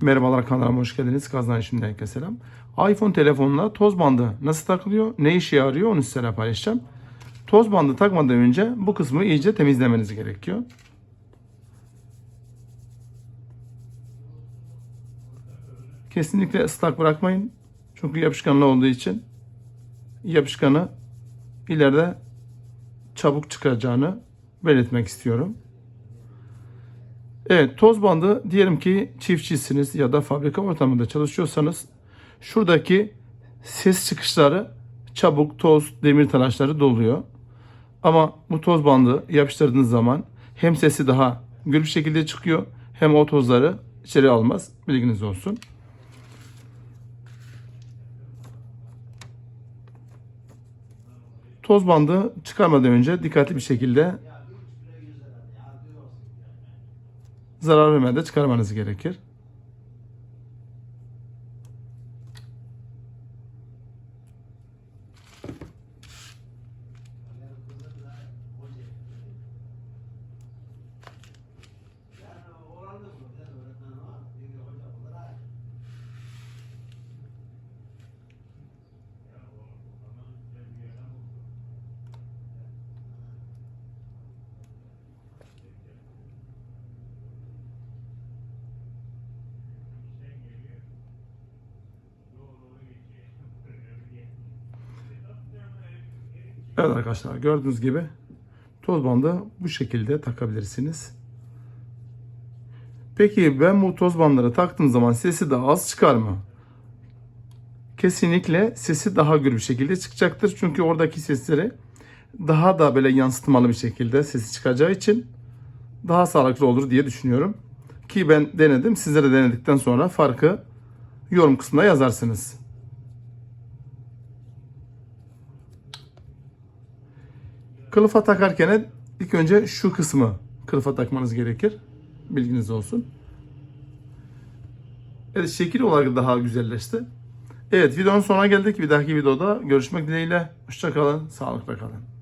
Merhabalar kanalıma hoş geldiniz. Kazan şimdiden herkese selam. iPhone telefonuna toz bandı nasıl takılıyor, ne işe yarıyor onu size paylaşacağım. Toz bandı takmadan önce bu kısmı iyice temizlemeniz gerekiyor. Kesinlikle ıslak bırakmayın. Çünkü yapışkanlı olduğu için yapışkanı ileride çabuk çıkacağını belirtmek istiyorum. Evet toz bandı diyelim ki çiftçisiniz ya da fabrika ortamında çalışıyorsanız şuradaki ses çıkışları çabuk toz demir talaşları doluyor. Ama bu toz bandı yapıştırdığınız zaman hem sesi daha gür şekilde çıkıyor hem o tozları içeri almaz. Bilginiz olsun. Toz bandı çıkarmadan önce dikkatli bir şekilde zarar vermeden çıkarmanız gerekir. Evet arkadaşlar gördüğünüz gibi toz bandı bu şekilde takabilirsiniz. Peki ben bu toz bandları taktığım zaman sesi daha az çıkar mı? Kesinlikle sesi daha gür bir şekilde çıkacaktır. Çünkü oradaki sesleri daha da böyle yansıtmalı bir şekilde sesi çıkacağı için daha sağlıklı olur diye düşünüyorum. Ki ben denedim. Sizlere denedikten sonra farkı yorum kısmına yazarsınız. Kılıfa takarken ilk önce şu kısmı kılıfa takmanız gerekir. Bilginiz olsun. Evet şekil olarak daha güzelleşti. Evet videonun sonuna geldik. Bir dahaki videoda görüşmek dileğiyle. Hoşçakalın. Sağlıkla kalın.